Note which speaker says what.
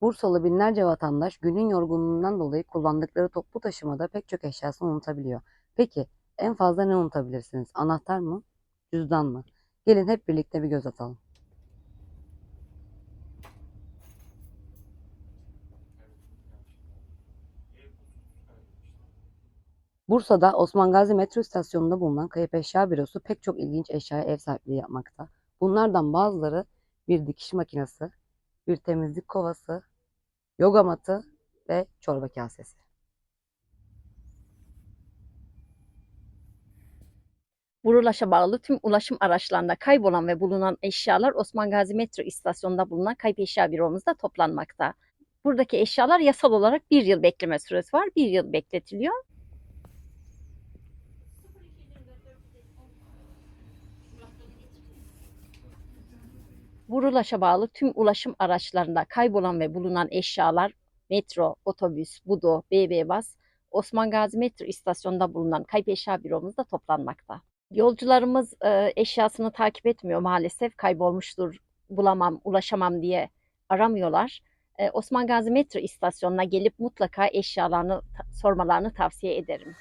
Speaker 1: Bursalı binlerce vatandaş günün yorgunluğundan dolayı kullandıkları toplu taşımada pek çok eşyasını unutabiliyor. Peki en fazla ne unutabilirsiniz? Anahtar mı? Cüzdan mı? Gelin hep birlikte bir göz atalım. Bursa'da Osman Gazi metro istasyonunda bulunan Kayıp Eşya Bürosu pek çok ilginç eşyaya ev sahipliği yapmakta. Bunlardan bazıları bir dikiş makinesi, bir temizlik kovası, yoga matı ve çorba kasesi.
Speaker 2: Burulaş'a bağlı tüm ulaşım araçlarında kaybolan ve bulunan eşyalar Osman Gazi Metro istasyonunda bulunan kayıp eşya büromuzda toplanmakta. Buradaki eşyalar yasal olarak bir yıl bekleme süresi var. Bir yıl bekletiliyor. Burulaş'a bağlı tüm ulaşım araçlarında kaybolan ve bulunan eşyalar metro, otobüs, budo, BB bas, Osman Gazi Metro istasyonunda bulunan kayıp eşya büromuzda toplanmakta. Yolcularımız e, eşyasını takip etmiyor maalesef kaybolmuştur, bulamam, ulaşamam diye aramıyorlar. E, Osman Gazi Metro istasyonuna gelip mutlaka eşyalarını sormalarını tavsiye ederim.